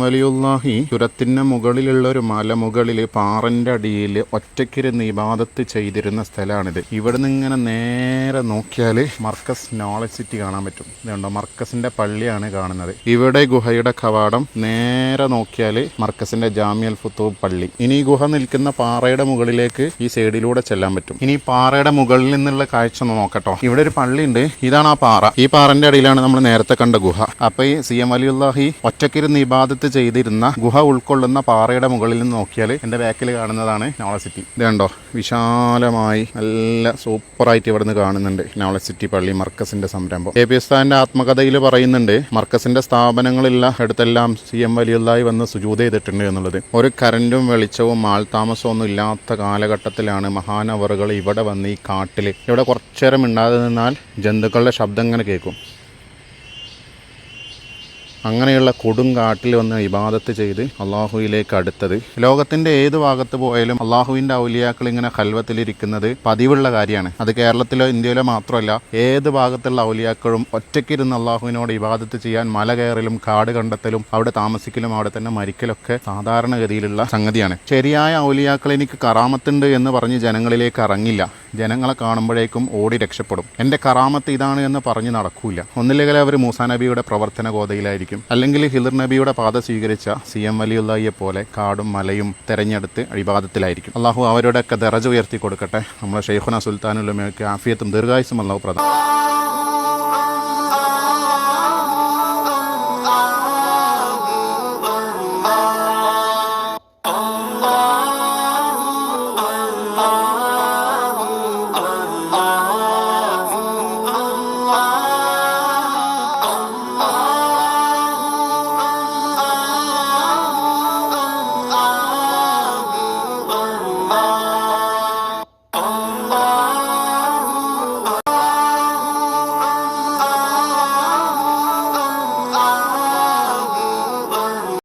വലിയുല്ലാഹി ചുരത്തിന് മുകളിലുള്ള ഒരു മലമുകളിൽ പാറന്റെ അടിയിൽ ഒറ്റയ്ക്കിരുന്ന് ഇബാദത്ത് ചെയ്തിരുന്ന സ്ഥലമാണിത്. ഇവിടെ നിന്ന് ഇങ്ങനെ നേരെ നോക്കിയാൽ മർക്കസ് നോളജ് സിറ്റി കാണാൻ പറ്റും. ഇതുണ്ടോ മർക്കസിന്റെ പള്ളിയാണ് കാണുന്നത്. ഇവിടെ ഗുഹയുടെ കവാടം നേരെ നോക്കിയാൽ മർക്കസിന്റെ ജാമ്യൽ ഫുത്തൂബ് പള്ളി. ഇനി ഗുഹ നിൽക്കുന്ന പാറയുടെ മുകളിലേക്ക് ഈ സൈഡിലൂടെ ചെല്ലാൻ പറ്റും. ഇനി പാറയുടെ മുകളിൽ നിന്നുള്ള കാഴ്ച ഒന്ന് നോക്കട്ടോ. ഇവിടെ ഒരു പള്ളി ഉണ്ട് ഇതാണ് ആ പാറ. ഈ പാറന്റെ അടിയിലാണ് നമ്മൾ നേരത്തെ കണ്ട ഗുഹ. അപ്പോൾ ഈ സി എം വലിയുല്ലാഹി ഒറ്റക്കിരുന്ന് ഇബാദത്ത് ചെയ്തിരുന്ന ഗുഹ ഉൾക്കൊള്ളുന്ന പാറയുടെ മുകളിൽ നിന്ന് നോക്കിയാൽ എന്റെ ബാക്കിൽ കാണുന്നതാണ് നോള സിറ്റി ഇത് കണ്ടോ? വിശാലമായി നല്ല സൂപ്പറായിട്ട് ഇവിടുന്ന് കാണുന്നുണ്ട് നോള സിറ്റി പള്ളി മർക്കസിന്റെ സംരംഭം. എ പി ഉസ്താദിന്റെ ആത്മകഥയിൽ പറയുന്നുണ്ട് മർക്കസിന്റെ സ്ഥാപനങ്ങളില്ല അടുത്തെല്ലാം സി എം വലിയതായി വന്ന് സുജൂത ചെയ്തിട്ടുണ്ട് എന്നുള്ളത്. ഒരു കറന്റും വെളിച്ചവും ആൾതാമസവും ഒന്നും ഇല്ലാത്ത കാലഘട്ടത്തിലാണ് മഹാനവറുകൾ ഇവിടെ വന്ന് ഈ കാട്ടിൽ ഇവിടെ കുറച്ചേരം മിണ്ടാതെ നിന്നാൽ ജന്തുക്കളുടെ ശബ്ദം ഇങ്ങനെ കേൾക്കും. അങ്ങനെയുള്ള കൊടുങ്കാട്ടിൽ വന്ന് ഇബാദത്ത് ചെയ്ത് അള്ളാഹുയിലേക്ക് അടുത്തത്. ലോകത്തിന്റെ ഏത് ഭാഗത്ത് പോയാലും അള്ളാഹുവിന്റെ ഔലിയാക്കൾ ഇങ്ങനെ കൽവത്തിലിരിക്കുന്നത് പതിവുള്ള കാര്യമാണ്. അത് കേരളത്തിലോ ഇന്ത്യയിലോ മാത്രമല്ല ഏത് ഭാഗത്തുള്ള ഔലിയാക്കളും ഒറ്റയ്ക്കിരുന്ന് അള്ളാഹുവിനോട് ഇബാദത്ത് ചെയ്യാൻ മല കയറലും കാട് കണ്ടെത്തലും അവിടെ താമസിക്കലും അവിടെ തന്നെ മരിക്കലൊക്കെ സാധാരണഗതിയിലുള്ള സംഗതിയാണ്. ശരിയായ ഔലിയാക്കൾ എനിക്ക് കറാമത്തുണ്ട് എന്ന് പറഞ്ഞ് ജനങ്ങളിലേക്ക് ഇറങ്ങില്ല. ജനങ്ങളെ കാണുമ്പോഴേക്കും ഓടി രക്ഷപ്പെടും. എന്റെ കറാമത്ത് ഇതാണ് എന്ന് പറഞ്ഞ് നടക്കൂല. ഒന്നില്ലെങ്കിൽ അവർ മൂസാ നബിയുടെ പ്രവർത്തന ഗോതയിലായിരിക്കും അല്ലെങ്കിൽ ഹിദർ നബിയുടെ പാത സ്വീകരിച്ച സി എം വലിയുള്ളയെ പോലെ കാടും മലയും തെരഞ്ഞെടുത്ത് അഴിബാദത്തിലായിരിക്കും അള്ളാഹു അവരുടെയൊക്കെ ദറജ ഉയർത്തി കൊടുക്കട്ടെ. നമ്മുടെ ഷെയ്ഖുന സുൽത്താനുലമയൊക്കെ ആഫിയത്തും ദീർഘായുസും അള്ളാഹു പ്രധാനം